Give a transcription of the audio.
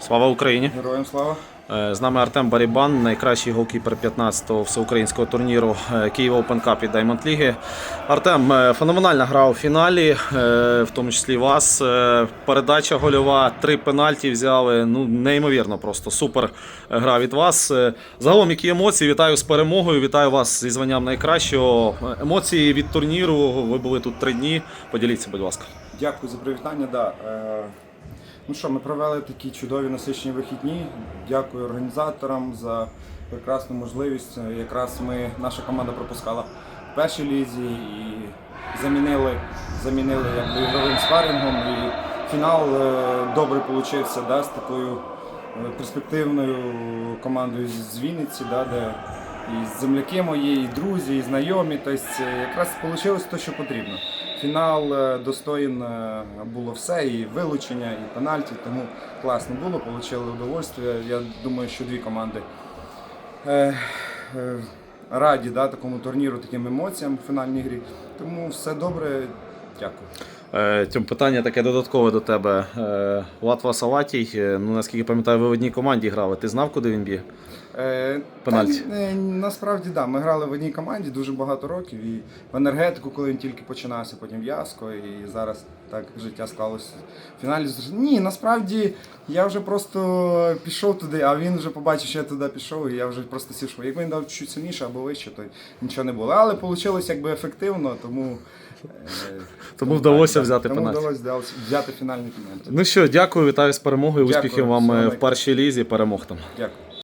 Слава Україні! Героям слава. Е, З нами Артем Барібан, найкращий голкіпер 15-го всеукраїнського турніру е, Київ Open Cup і Diamond Ліги. Артем, е, феноменальна гра у фіналі, в тому числі вас. Передача гольова, три пенальті взяли. Ну, неймовірно, просто супер гра від вас. Загалом, які емоції? Вітаю з перемогою, вітаю вас зі званням найкращого. Емоції від турніру. Ви були тут три дні. Поділіться, будь ласка. Дякую за привітання. Да. Ну що, ми провели такі чудові насичені вихідні. Дякую організаторам за прекрасну можливість. Якраз ми, наша команда пропускала в першій лізі і замінили, замінили якби, ігровим спарингом. І фінал е, добре получився да, з такою е, перспективною командою з- з Вінниці, да, де і земляки мої, і друзі, і знайомі. Тобто е, якраз вийшло те, що потрібно. Фінал е, достоїн було все, і вилучення, і пенальті, тому класно було, отримали удовольствие. Я думаю, що дві команди е, е, раді да, такому турніру, таким емоціям в фінальній грі. Тому все добре, дякую. Е, Тьом, питання таке додаткове до тебе. Е, Латва Салатій, е, ну наскільки пам'ятаю, ви в одній команді грали. Ти знав, куди він? Е, Пенальті. та, е, насправді так. Да, ми грали в одній команді дуже багато років. І в енергетику, коли він тільки починався, потім в Яско, і зараз так життя склалося. В фіналі Ні, насправді я вже просто пішов туди, а він вже побачив, що я туди пішов, і я вже просто сів. Якби він дав чуть сильніше або вище, то нічого не було. Але вийшло якби ефективно, тому. Тому вдалося взяти тому пенальті. вдалося взяти- взяти фінальний пенальті. Ну що, дякую, вітаю з перемогою. Дякую, Успіхів вам всього е, в найкращого. першій лізі. Перемог там. Дякую.